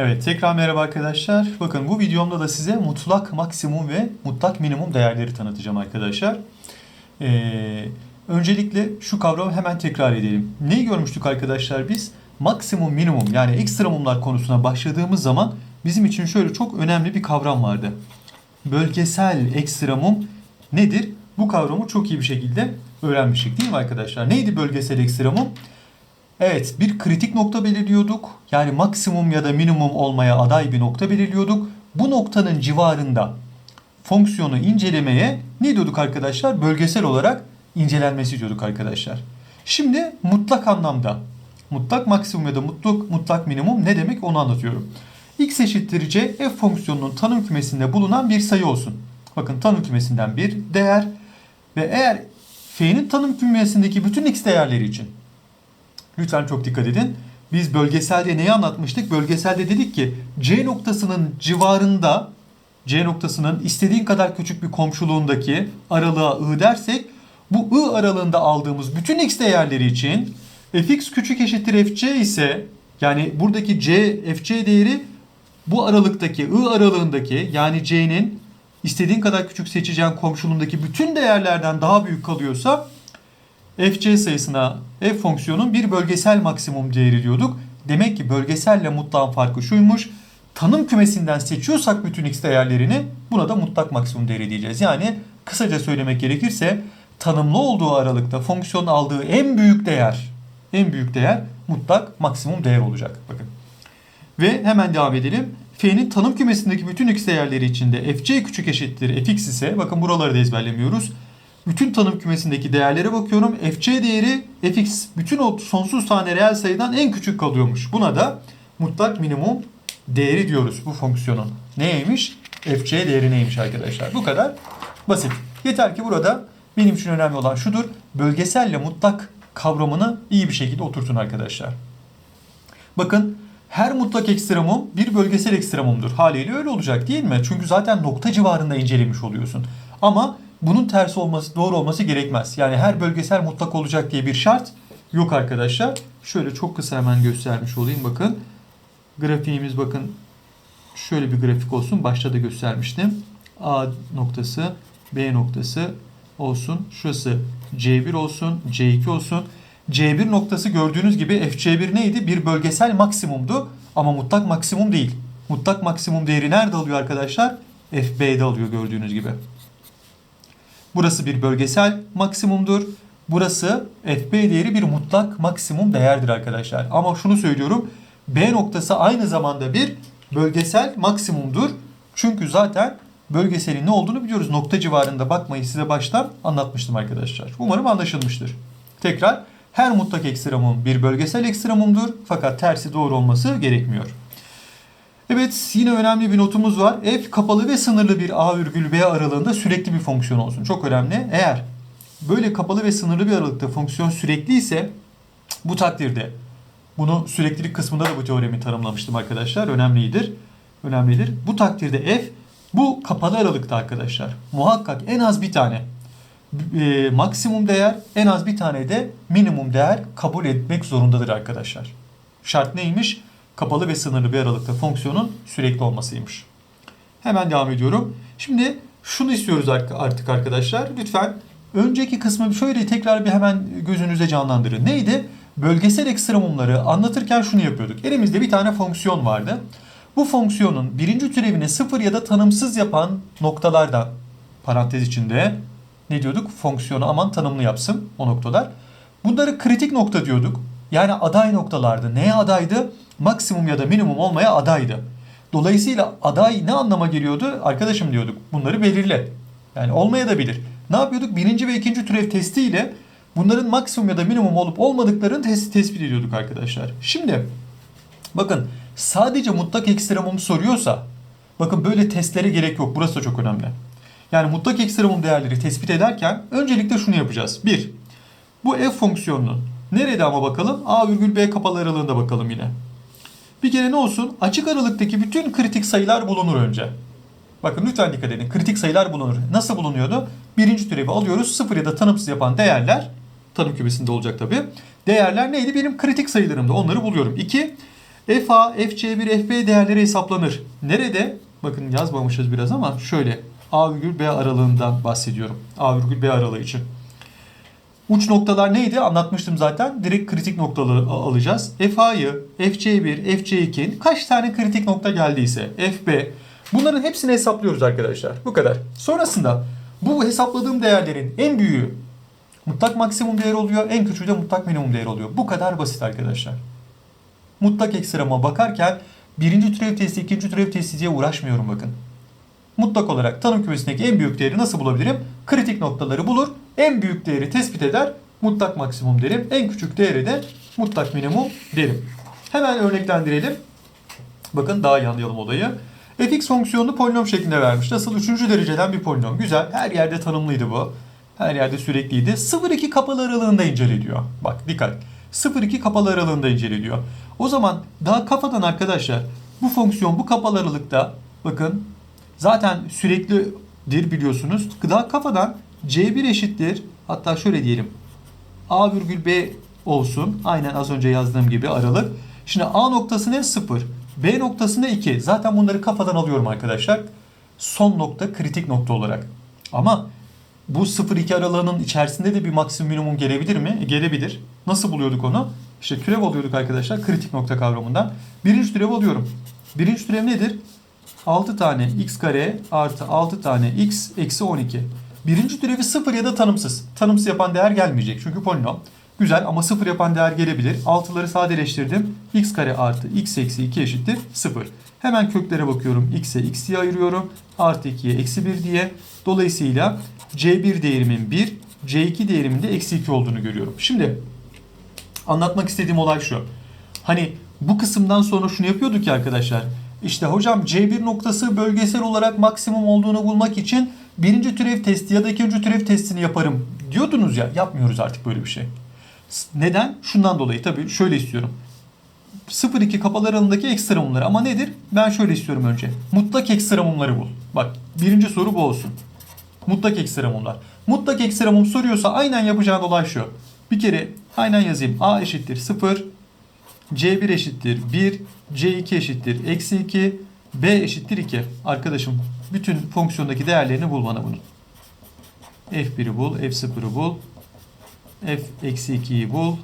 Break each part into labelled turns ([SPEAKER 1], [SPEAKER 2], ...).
[SPEAKER 1] Evet tekrar merhaba arkadaşlar. Bakın bu videomda da size mutlak maksimum ve mutlak minimum değerleri tanıtacağım arkadaşlar. Ee, öncelikle şu kavramı hemen tekrar edelim. Neyi görmüştük arkadaşlar biz? Maksimum minimum yani ekstremumlar konusuna başladığımız zaman bizim için şöyle çok önemli bir kavram vardı. Bölgesel ekstremum nedir? Bu kavramı çok iyi bir şekilde öğrenmiştik değil mi arkadaşlar? Neydi bölgesel ekstremum? Evet bir kritik nokta belirliyorduk. Yani maksimum ya da minimum olmaya aday bir nokta belirliyorduk. Bu noktanın civarında fonksiyonu incelemeye ne diyorduk arkadaşlar? Bölgesel olarak incelenmesi diyorduk arkadaşlar. Şimdi mutlak anlamda mutlak maksimum ya da mutlak, mutlak minimum ne demek onu anlatıyorum. x eşittir c f fonksiyonunun tanım kümesinde bulunan bir sayı olsun. Bakın tanım kümesinden bir değer ve eğer f'nin tanım kümesindeki bütün x değerleri için Lütfen çok dikkat edin. Biz bölgeselde neyi anlatmıştık? Bölgeselde dedik ki C noktasının civarında C noktasının istediğin kadar küçük bir komşuluğundaki aralığa I dersek bu I aralığında aldığımız bütün x değerleri için fx küçük eşittir fc ise yani buradaki c fc değeri bu aralıktaki I aralığındaki yani c'nin istediğin kadar küçük seçeceğin komşuluğundaki bütün değerlerden daha büyük kalıyorsa fc sayısına f fonksiyonun bir bölgesel maksimum değeri diyorduk. Demek ki bölgeselle mutlağın farkı şuymuş. Tanım kümesinden seçiyorsak bütün x değerlerini buna da mutlak maksimum değeri diyeceğiz. Yani kısaca söylemek gerekirse tanımlı olduğu aralıkta fonksiyonun aldığı en büyük değer en büyük değer mutlak maksimum değer olacak. Bakın. Ve hemen devam edelim. F'nin tanım kümesindeki bütün x değerleri içinde fc küçük eşittir fx ise bakın buraları da ezberlemiyoruz bütün tanım kümesindeki değerlere bakıyorum. fc değeri fx bütün o sonsuz tane reel sayıdan en küçük kalıyormuş. Buna da mutlak minimum değeri diyoruz bu fonksiyonun. Neymiş? fc değeri neymiş arkadaşlar? Bu kadar basit. Yeter ki burada benim için önemli olan şudur. Bölgeselle mutlak kavramını iyi bir şekilde oturtun arkadaşlar. Bakın her mutlak ekstremum bir bölgesel ekstremumdur. Haliyle öyle olacak değil mi? Çünkü zaten nokta civarında incelemiş oluyorsun. Ama bunun tersi olması, doğru olması gerekmez. Yani her bölgesel mutlak olacak diye bir şart yok arkadaşlar. Şöyle çok kısa hemen göstermiş olayım bakın. Grafiğimiz bakın şöyle bir grafik olsun. Başta da göstermiştim. A noktası, B noktası olsun. Şurası C1 olsun, C2 olsun. C1 noktası gördüğünüz gibi FC1 neydi? Bir bölgesel maksimumdu ama mutlak maksimum değil. Mutlak maksimum değeri nerede alıyor arkadaşlar? FB'de alıyor gördüğünüz gibi. Burası bir bölgesel maksimumdur. Burası FB değeri bir mutlak maksimum değerdir arkadaşlar. Ama şunu söylüyorum. B noktası aynı zamanda bir bölgesel maksimumdur. Çünkü zaten bölgeselin ne olduğunu biliyoruz. Nokta civarında bakmayı size baştan anlatmıştım arkadaşlar. Umarım anlaşılmıştır. Tekrar her mutlak ekstremum bir bölgesel ekstremumdur. Fakat tersi doğru olması gerekmiyor. Evet yine önemli bir notumuz var. F kapalı ve sınırlı bir A virgül B aralığında sürekli bir fonksiyon olsun. Çok önemli. Eğer böyle kapalı ve sınırlı bir aralıkta fonksiyon sürekli ise bu takdirde bunu süreklilik kısmında da bu teoremi tanımlamıştım arkadaşlar. Önemlidir. Önemlidir. Bu takdirde F bu kapalı aralıkta arkadaşlar. Muhakkak en az bir tane e, maksimum değer en az bir tane de minimum değer kabul etmek zorundadır arkadaşlar. Şart neymiş? Kapalı ve sınırlı bir aralıkta fonksiyonun sürekli olmasıymış. Hemen devam ediyorum. Şimdi şunu istiyoruz artık arkadaşlar. Lütfen önceki kısmı şöyle tekrar bir hemen gözünüzde canlandırın. Neydi? Bölgesel ekstremumları anlatırken şunu yapıyorduk. Elimizde bir tane fonksiyon vardı. Bu fonksiyonun birinci türevini sıfır ya da tanımsız yapan noktalardan parantez içinde ne diyorduk? Fonksiyonu aman tanımlı yapsın o noktalar. Bunları kritik nokta diyorduk. Yani aday noktalardı. Neye adaydı? Maksimum ya da minimum olmaya adaydı. Dolayısıyla aday ne anlama geliyordu? Arkadaşım diyorduk bunları belirle. Yani olmaya da bilir. Ne yapıyorduk? Birinci ve ikinci türev testiyle bunların maksimum ya da minimum olup olmadıklarını tes tespit ediyorduk arkadaşlar. Şimdi bakın sadece mutlak ekstremum soruyorsa bakın böyle testlere gerek yok. Burası da çok önemli. Yani mutlak ekstremum değerleri tespit ederken öncelikle şunu yapacağız. Bir, bu f fonksiyonunun Nerede ama bakalım? A virgül B kapalı aralığında bakalım yine. Bir kere ne olsun? Açık aralıktaki bütün kritik sayılar bulunur önce. Bakın lütfen dikkat edin. Kritik sayılar bulunur. Nasıl bulunuyordu? Birinci türevi alıyoruz. Sıfır ya da tanımsız yapan değerler tanım kümesinde olacak tabi. Değerler neydi? Benim kritik sayılarımda. Onları buluyorum. İki, FA, FC1, FB değerleri hesaplanır. Nerede? Bakın yazmamışız biraz ama şöyle. A virgül B aralığından bahsediyorum. A virgül B aralığı için. Uç noktalar neydi? Anlatmıştım zaten. Direkt kritik noktaları alacağız. FA'yı, FC1, FC2 kaç tane kritik nokta geldiyse, FB bunların hepsini hesaplıyoruz arkadaşlar. Bu kadar. Sonrasında bu hesapladığım değerlerin en büyüğü mutlak maksimum değer oluyor, en küçüğü de mutlak minimum değer oluyor. Bu kadar basit arkadaşlar. Mutlak ekstrema bakarken birinci türev testi, ikinci türev testi diye uğraşmıyorum bakın. Mutlak olarak tanım kümesindeki en büyük değeri nasıl bulabilirim? Kritik noktaları bulur, en büyük değeri tespit eder, mutlak maksimum derim. En küçük değeri de mutlak minimum derim. Hemen örneklendirelim. Bakın daha iyi anlayalım olayı. fx fonksiyonunu polinom şeklinde vermiş. Nasıl? Üçüncü dereceden bir polinom. Güzel. Her yerde tanımlıydı bu. Her yerde sürekliydi. 0-2 kapalı aralığında inceleniyor. Bak dikkat. 0-2 kapalı aralığında inceleniyor. O zaman daha kafadan arkadaşlar bu fonksiyon bu kapalı aralıkta bakın zaten süreklidir biliyorsunuz. Daha kafadan C1 eşittir. Hatta şöyle diyelim. A virgül B olsun. Aynen az önce yazdığım gibi aralık. Şimdi A noktası ne? 0. B noktası ne? 2. Zaten bunları kafadan alıyorum arkadaşlar. Son nokta kritik nokta olarak. Ama bu 0-2 aralığının içerisinde de bir maksimum minimum gelebilir mi? E, Gelebilir. Nasıl buluyorduk onu? İşte türev alıyorduk arkadaşlar kritik nokta kavramından. Birinci türev alıyorum. Birinci türev nedir? 6 tane x kare artı 6 tane x eksi 12. Birinci türevi 0 ya da tanımsız. Tanımsız yapan değer gelmeyecek çünkü polinom. Güzel ama 0 yapan değer gelebilir. Altıları sadeleştirdim. x kare artı x eksi 2 eşittir 0. Hemen köklere bakıyorum. x'e x diye ayırıyorum. Artı 2'ye eksi 1 diye. Dolayısıyla c1 değerimin 1, c2 değerimin de eksi 2 olduğunu görüyorum. Şimdi anlatmak istediğim olay şu. Hani bu kısımdan sonra şunu yapıyorduk ya arkadaşlar. İşte hocam C1 noktası bölgesel olarak maksimum olduğunu bulmak için birinci türev testi ya da ikinci türev testini yaparım diyordunuz ya. Yapmıyoruz artık böyle bir şey. Neden? Şundan dolayı tabii şöyle istiyorum. 0-2 kapalı aralığındaki ekstremumları ama nedir? Ben şöyle istiyorum önce. Mutlak ekstremumları bul. Bak birinci soru bu olsun. Mutlak ekstremumlar. Mutlak ekstremum soruyorsa aynen yapacağın olay şu. Bir kere aynen yazayım. A eşittir 0, C1 eşittir 1, C2 eşittir eksi 2, B eşittir 2. Arkadaşım bütün fonksiyondaki değerlerini bul bana bunun. F1'i bul, F0'ı bul, F eksi 2'yi bul,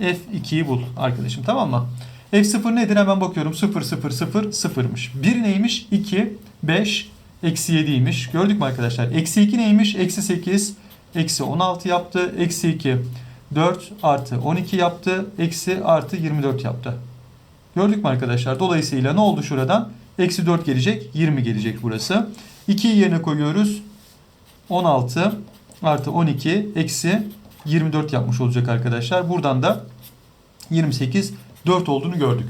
[SPEAKER 1] F2'yi bul arkadaşım tamam mı? F0 nedir hemen bakıyorum 0 0 0 0'mış. 1 neymiş? 2, 5, eksi 7'ymiş. Gördük mü arkadaşlar? Eksi 2 neymiş? Eksi 8, eksi 16 yaptı. Eksi 2, 4 artı 12 yaptı. Eksi artı 24 yaptı. Gördük mü arkadaşlar? Dolayısıyla ne oldu şuradan? Eksi 4 gelecek. 20 gelecek burası. 2'yi yerine koyuyoruz. 16 artı 12 eksi 24 yapmış olacak arkadaşlar. Buradan da 28 4 olduğunu gördük.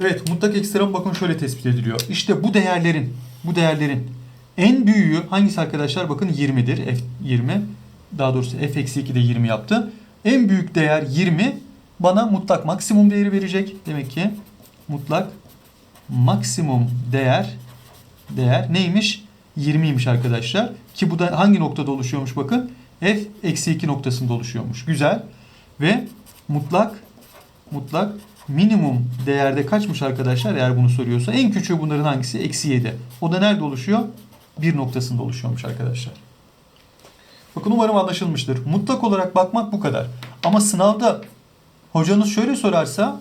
[SPEAKER 1] Evet mutlak ekstrem bakın şöyle tespit ediliyor. İşte bu değerlerin bu değerlerin en büyüğü hangisi arkadaşlar? Bakın 20'dir. F 20. Daha doğrusu f eksi 2 de 20 yaptı. En büyük değer 20 bana mutlak maksimum değeri verecek. Demek ki mutlak maksimum değer değer neymiş? 20'ymiş arkadaşlar. Ki bu da hangi noktada oluşuyormuş bakın. F eksi 2 noktasında oluşuyormuş. Güzel. Ve mutlak mutlak minimum değerde kaçmış arkadaşlar eğer bunu soruyorsa. En küçüğü bunların hangisi? Eksi 7. O da nerede oluşuyor? Bir noktasında oluşuyormuş arkadaşlar. Bakın umarım anlaşılmıştır. Mutlak olarak bakmak bu kadar. Ama sınavda hocanız şöyle sorarsa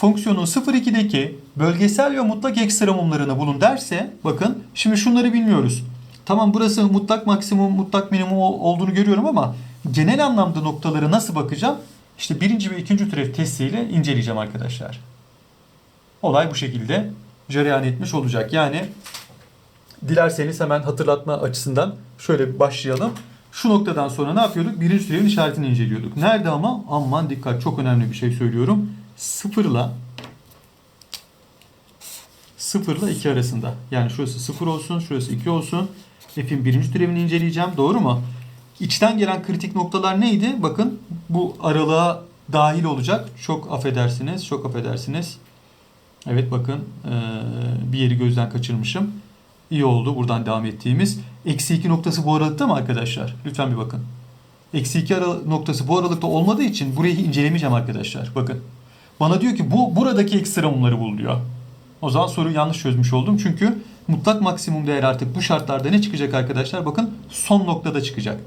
[SPEAKER 1] fonksiyonun 0,2'deki bölgesel ve mutlak ekstremumlarını bulun derse bakın şimdi şunları bilmiyoruz. Tamam burası mutlak maksimum, mutlak minimum ol- olduğunu görüyorum ama genel anlamda noktaları nasıl bakacağım? İşte birinci ve ikinci türev testiyle inceleyeceğim arkadaşlar. Olay bu şekilde cereyan etmiş olacak. Yani dilerseniz hemen hatırlatma açısından şöyle başlayalım. Şu noktadan sonra ne yapıyorduk? Birinci türevin işaretini inceliyorduk. Nerede ama? Aman dikkat çok önemli bir şey söylüyorum. Sıfırla sıfırla 2 arasında. Yani şurası 0 olsun, şurası 2 olsun. F'in birinci türevini inceleyeceğim. Doğru mu? İçten gelen kritik noktalar neydi? Bakın bu aralığa dahil olacak. Çok affedersiniz, çok affedersiniz. Evet bakın bir yeri gözden kaçırmışım. İyi oldu buradan devam ettiğimiz. Eksi 2 noktası bu aralıkta mı arkadaşlar? Lütfen bir bakın. Eksi 2 ara- noktası bu aralıkta olmadığı için burayı incelemeyeceğim arkadaşlar. Bakın. Bana diyor ki bu buradaki ekstremumları bul diyor. O zaman soruyu yanlış çözmüş oldum. Çünkü mutlak maksimum değer artık bu şartlarda ne çıkacak arkadaşlar? Bakın son noktada çıkacak.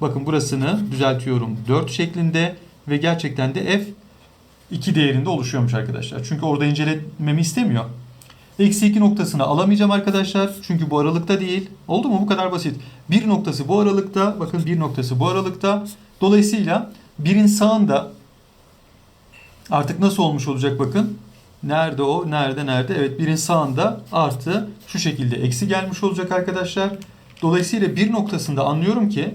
[SPEAKER 1] Bakın burasını düzeltiyorum 4 şeklinde ve gerçekten de f 2 değerinde oluşuyormuş arkadaşlar. Çünkü orada incelememi istemiyor. Eksi 2 noktasını alamayacağım arkadaşlar. Çünkü bu aralıkta değil. Oldu mu? Bu kadar basit. Bir noktası bu aralıkta. Bakın bir noktası bu aralıkta. Dolayısıyla birin sağında artık nasıl olmuş olacak bakın. Nerede o? Nerede? Nerede? Evet birin sağında artı şu şekilde eksi gelmiş olacak arkadaşlar. Dolayısıyla bir noktasında anlıyorum ki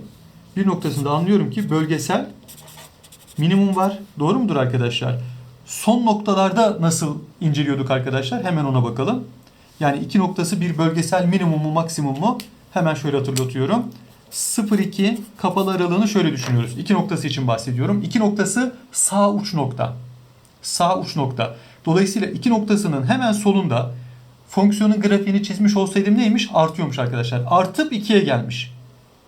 [SPEAKER 1] bir noktasında anlıyorum ki bölgesel minimum var. Doğru mudur arkadaşlar? Son noktalarda nasıl inceliyorduk arkadaşlar? Hemen ona bakalım. Yani iki noktası bir bölgesel minimum mu maksimum mu? Hemen şöyle hatırlatıyorum. 0-2 kapalı aralığını şöyle düşünüyoruz. İki noktası için bahsediyorum. İki noktası sağ uç nokta. Sağ uç nokta. Dolayısıyla iki noktasının hemen solunda fonksiyonun grafiğini çizmiş olsaydım neymiş? Artıyormuş arkadaşlar. Artıp 2'ye gelmiş.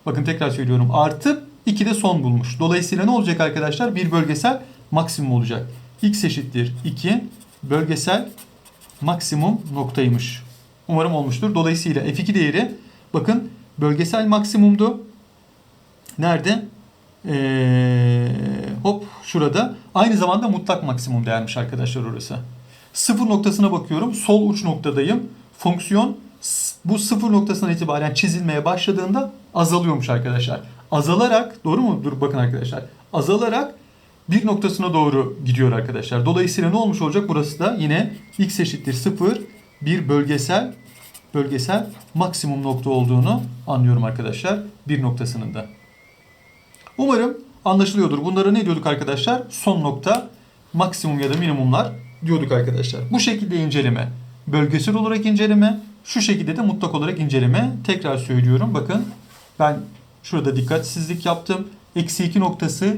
[SPEAKER 1] Bakın tekrar söylüyorum. Artıp 2 de son bulmuş. Dolayısıyla ne olacak arkadaşlar? Bir bölgesel maksimum olacak. X eşittir 2 bölgesel maksimum noktaymış. Umarım olmuştur. Dolayısıyla F2 değeri bakın bölgesel maksimumdu. Nerede? Ee, hop şurada. Aynı zamanda mutlak maksimum değermiş arkadaşlar orası. Sıfır noktasına bakıyorum. Sol uç noktadayım. Fonksiyon bu sıfır noktasından itibaren çizilmeye başladığında azalıyormuş arkadaşlar. Azalarak doğru mu? Dur bakın arkadaşlar. Azalarak bir noktasına doğru gidiyor arkadaşlar. Dolayısıyla ne olmuş olacak? Burası da yine x eşittir 0 bir bölgesel bölgesel maksimum nokta olduğunu anlıyorum arkadaşlar. Bir noktasının da. Umarım anlaşılıyordur. Bunlara ne diyorduk arkadaşlar? Son nokta, maksimum ya da minimumlar diyorduk arkadaşlar. Bu şekilde inceleme, bölgesel olarak inceleme, şu şekilde de mutlak olarak inceleme. Tekrar söylüyorum. Bakın ben şurada dikkatsizlik yaptım. Eksi 2 noktası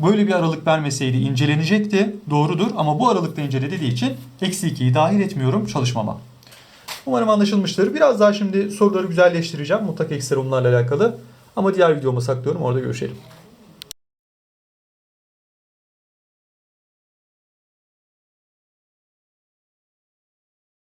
[SPEAKER 1] böyle bir aralık vermeseydi incelenecekti. Doğrudur ama bu aralıkta incelediği için eksi 2'yi dahil etmiyorum çalışmama. Umarım anlaşılmıştır. Biraz daha şimdi soruları güzelleştireceğim mutlak ekstremumlarla alakalı. Ama diğer videoma saklıyorum. Orada görüşelim.